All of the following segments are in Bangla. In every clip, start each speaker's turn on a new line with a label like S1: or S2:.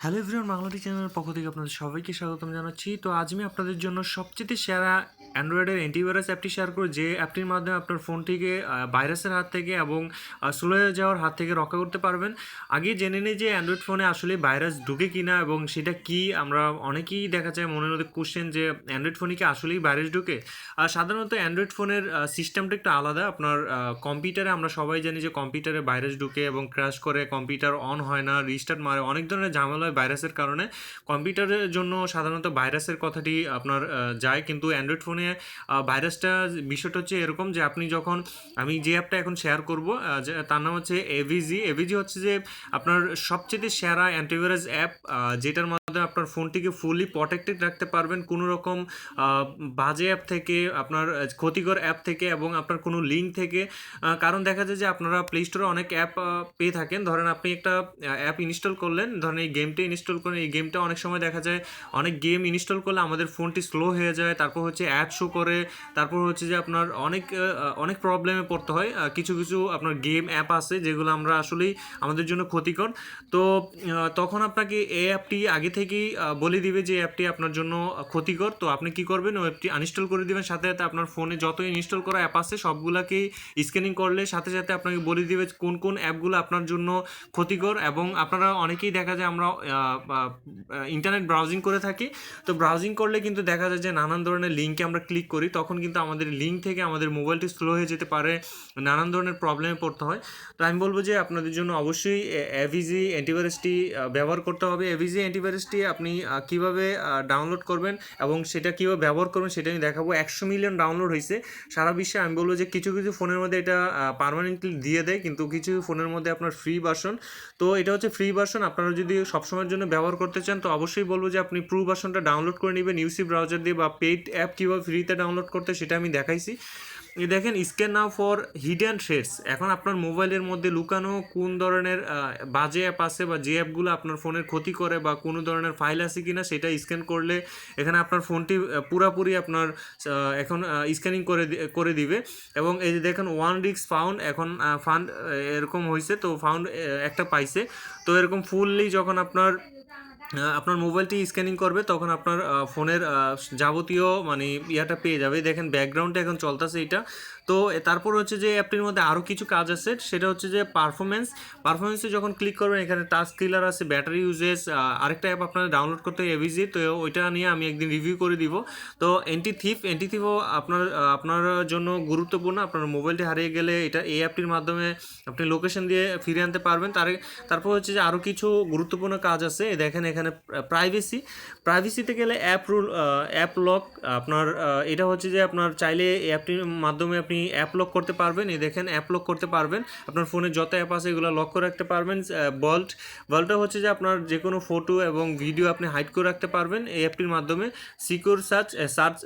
S1: হ্যালো এভরিওয়ান বাংলাদেশ চ্যানেলের পক্ষ থেকে আপনাদের সবাইকে স্বাগতম জানাচ্ছি। তো আজ আমি আপনাদের জন্য সবচেয়ে সেরা অ্যান্ড্রয়েডের অ্যান্টিভাইরাস অ্যাপটি শেয়ার করব, যে অ্যাপটির মাধ্যমে আপনার ফোনটিকে ভাইরাসের হাত থেকে এবং স্লো যাওয়ার হাত থেকে রক্ষা করতে পারবেন। আগে জেনে নিই যে অ্যান্ড্রয়েড ফোনে আসলে ভাইরাস ঢুকে কিনা এবং সেটা কি? আমরা অনেকেই দেখা যায় মনের মধ্যে কোশ্চেন যে অ্যান্ড্রয়েড ফোনে কি আসলেই ভাইরাস ঢুকে? আর সাধারণত অ্যান্ড্রয়েড ফোনের সিস্টেমটা একটু আলাদা। আপনার কম্পিউটারে আমরা সবাই জানি যে কম্পিউটারে ভাইরাস ঢুকে এবং ক্র্যাশ করে কম্পিউটার অন হয় না রিস্টার্ট মারে, অনেক ধরনের ঝামেলা হয় ভাইরাসের কারণে কম্পিউটারের জন্য সাধারণত ভাইরাসের কথাটি আপনার যায়। কিন্তু অ্যান্ড্রয়েড ফোনে ভাইরাসটা বিষয়টা হচ্ছে এরকম যে আপনি যখন, আমি যে অ্যাপটা এখন শেয়ার করব তার নাম হচ্ছে এভিজি এভিজি হচ্ছে যে আপনার সবচেয়ে সেরা অ্যান্টিভাইরাস অ্যাপ যেটার মাধ্যমে আপনার ফোনটিকে ফুলি প্রটেক্টেড রাখতে পারবেন। কোনো রকম বাজে অ্যাপ থেকে, আপনার ক্ষতিকর অ্যাপ থেকে এবং আপনার কোনো লিঙ্ক থেকে কারণ দেখা যায় যে আপনারা প্লে স্টোরে অনেক অ্যাপ পেয়ে থাকেন। ধরেন আপনি একটা অ্যাপ ইনস্টল করলেন, ধরেন এই গেমটা ইনস্টল করেন এই গেমটা অনেক সময় দেখা যায়, অনেক গেম ইনস্টল করলে আমাদের ফোনটি স্লো হয়ে যায়, তারপর হচ্ছে অ্যাপ শো করে, তারপর হচ্ছে যে আপনার অনেক অনেক প্রবলেমে পড়তে হয়। কিছু কিছু আপনার গেম অ্যাপ আছে যেগুলো আমরা আসলেই আমাদের জন্য ক্ষতিকর। তো তখন আপনাকে এই অ্যাপটি আগে থেকেই বলে দিবে যে অ্যাপটি আপনার জন্য ক্ষতিকর। তো আপনি কি করবেন? ওই অ্যাপটি আনইনস্টল করে দিবেন। সাথে সাথে আপনার ফোনে যত ইনস্টল করা অ্যাপ আছে, সবগুলাকেই স্ক্যানিং করলে সাথে সাথে আপনাকে বলে দিবে কোন কোন অ্যাপগুলো আপনার জন্য ক্ষতিকর। এবং আপনারা অনেকেই দেখা যায়, আমরা ইন্টারনেট ব্রাউজিং করে থাকি। তো ব্রাউজিং করলে কিন্তু দেখা যায় যে নানান ধরনের লিঙ্কে আমরা ক্লিক করি, তখন কিন্তু আমাদের লিঙ্ক থেকে আমাদের মোবাইলটি স্লো হয়ে যেতে পারে, নানান ধরনের প্রবলেমে পড়তে হয়। তো আমি বলব যে আপনাদের জন্য অবশ্যই এভিজি অ্যান্টিভাইরাসটি ব্যবহার করতে হবে। এভিজি অ্যান্টিভাইরাসটি আপনি কীভাবে ডাউনলোড করবেন এবং সেটা কীভাবে ব্যবহার করবেন সেটা আমি দেখাবো। একশো মিলিয়ন ডাউনলোড হয়েছে। সারা বিশ্বে আমি বলব যে কিছু কিছু ফোনের মধ্যে এটা পারমানেন্টলি দিয়ে দেয়, কিন্তু কিছু ফোনের মধ্যে আপনার ফ্রি ভার্সন তো এটা হচ্ছে ফ্রি ভার্সন আপনারা যদি সবসময়ের জন্য ব্যবহার করতে চান, তো অবশ্যই বলব যে আপনি প্রুভ ভার্সনটা ডাউনলোড করে নেবেন ইউসি ব্রাউজার দিয়ে বা পেইড অ্যাপ কীভাবে ফ্রিতে ডাউনলোড করতে সেটা আমি দেখাইছি। দেখেন scan now for hidden shades এখন আপনার মোবাইলের মধ্যে লুকানো কোন ধরনের বাজে অ্যাপ আছে বা যে অ্যাপগুলো আপনার ফোনের ক্ষতি করে বা কোনো ধরনের ফাইল আছে কি না সেটা স্ক্যান করলে এখানে আপনার ফোনটি পুরাপুরি আপনার এখন স্ক্যানিং করে করে দিবে। এবং এই যে দেখেন ওয়ান রিক্স ফাউন্ড এখন ফান্ড এরকম হয়েছে তো ফাউন্ড একটা পাইছে। তো এরকম ফুললি যখন আপনার আপনার মোবাইলটি স্ক্যানিং করবে, তখন আপনার ফোনের যাবতীয় মানে ইয়াটা পেয়ে যাবে। দেখেন ব্যাকগ্রাউন্ডে এখন চলতেছে এটা। তো তারপর হচ্ছে যে অ্যাপটির মধ্যে আরও কিছু কাজ আছে, সেটা হচ্ছে যে পারফরমেন্স পারফরমেন্সে যখন ক্লিক করবেন, এখানে টাচ কিলার আছে ব্যাটারি ইউজেস আরেকটা অ্যাপ আপনার ডাউনলোড করতে এভিজি তো ওইটা নিয়ে আমি একদিন রিভিউ করে দিব। তো এন্টি থিফ এন্টি থিফও আপনার আপনার জন্য গুরুত্বপূর্ণ। আপনার মোবাইলটি হারিয়ে গেলে এটা এই অ্যাপটির মাধ্যমে আপনি লোকেশন দিয়ে ফিরে আনতে পারবেন। তার, তারপর হচ্ছে যে আরও কিছু গুরুত্বপূর্ণ কাজ আছে। দেখেন এখানে প্রাইভেসি প্রাইভেসিতে গেলে অ্যাপ রুল অ্যাপ লক আপনার এটা হচ্ছে যে আপনার চাইলে অ্যাপটির মাধ্যমে আপনি অ্যাপ লক করতে পারবেন। এই দেখেন অ্যাপ লক করতে পারবেন। আপনার ফোনে যত অ্যাপ আছে এগুলো লক করে রাখতে পারবেন বল্ট বল্টটা হচ্ছে যে আপনার যে কোনো ফটো এবং ভিডিও আপনি হাইড করে রাখতে পারবেন এই অ্যাপটির মাধ্যমে। Secure search search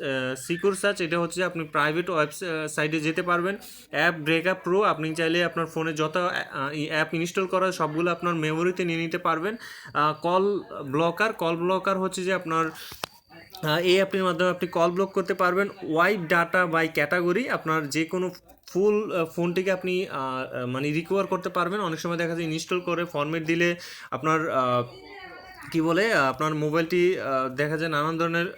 S1: secure search এটা হচ্ছে যে আপনি প্রাইভেট ওয়েবসাইটে যেতে পারবেন। অ্যাপ ব্রেকআপ প্রো আপনি চাইলে আপনার ফোনে যত অ্যাপ ইনস্টল করা সবগুলো আপনার মেমোরিতে নিয়ে নিতে পারবেন। কল ব্লকার কল ব্লকার হচ্ছে যে আপনার এই অ্যাপটির মাধ্যমে আপনি কল ব্লক করতে পারবেন। ওয়াইড ডাটা বাই ক্যাটাগরি আপনার যে কোনো ফুল ফোনটিকে আপনি মানে রিকভার করতে পারবেন। অনেক সময় দেখা যায় ইনস্টল করে ফর্মেট দিলে আপনার কি বলে আপনার মোবাইলটি দেখা যায় নানান ধরনের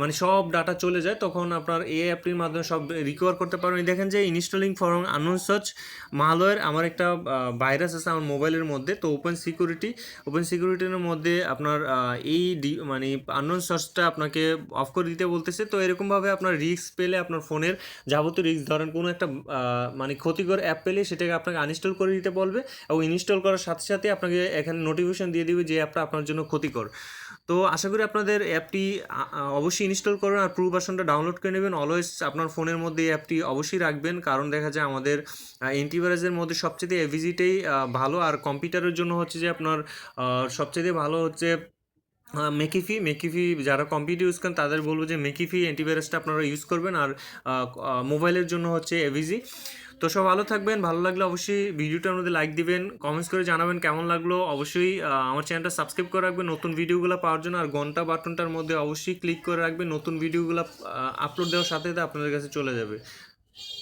S1: মানে সব ডাটা চলে যায়, তখন আপনার এই অ্যাপটির মাধ্যমে সব রিকভার করতে পারবেন। দেখেন যে installing for unknown search malware আমার একটা ভাইরাস আছে আমার মোবাইলের মধ্যে, তো ওপেন সিকিউরিটি ওপেন সিকিউরিটির মধ্যে আপনার এই মানে আননোন সার্চটা আপনাকে অফ করে দিতে বলতেছে। তো এরকমভাবে আপনার রিস্ক পেলে আপনার ফোনের যাবতীয় রিস্ক ধরেন কোনো একটা মানে ক্ষতিকর অ্যাপ পেলে সেটাকে আপনাকে আনইনস্টল করে দিতে বলবে এবং ইনস্টল করার সাথে সাথে আপনাকে এখানে নোটিফিকেশন দিয়ে দিবে যে অ্যাপটা আপনার জন্য ক্ষতিকর। তো আশা করি আপনাদের অ্যাপটি অবশ্যই ইনস্টল করবেন আর প্রো ভার্সনটা ডাউনলোড করে নেবেন। অলওয়েজ আপনার ফোনের মধ্যে এই অ্যাপটি অবশ্যই রাখবেন। কারণ দেখা যায় আমাদের অ্যান্টিভাইরাসের মধ্যে সবচেয়ে এভিজিটাই ভালো। আর কম্পিউটারের জন্য হচ্ছে যে আপনার সবচেয়ে ভালো হচ্ছে মেকিফি মেকিফি যারা কম্পিউটার ইউজ করেন, তাদের বলব যে মেকিফি অ্যান্টিভাইরাসটা আপনারা ইউজ করবেন আর মোবাইলের জন্য হচ্ছে এভিজি তো সব ভালো থাকবেন, ভালো লাগলে অবশ্যই ভিডিওটার মধ্যে লাইক দিবেন কমেন্টস করে জানাবেন কেমন লাগল। অবশ্যই আমার চ্যানেলটা সাবস্ক্রাইব করে রাখবেন, নতুন ভিডিওগুলো পাওয়ার জন্য। আর ঘণ্টা বাটনটার মধ্যে অবশ্যই ক্লিক করে রাখবেন, নতুন ভিডিওগুলো আপলোড দেওয়ার সাথে সাথে আপনাদের কাছে চলে যাবে।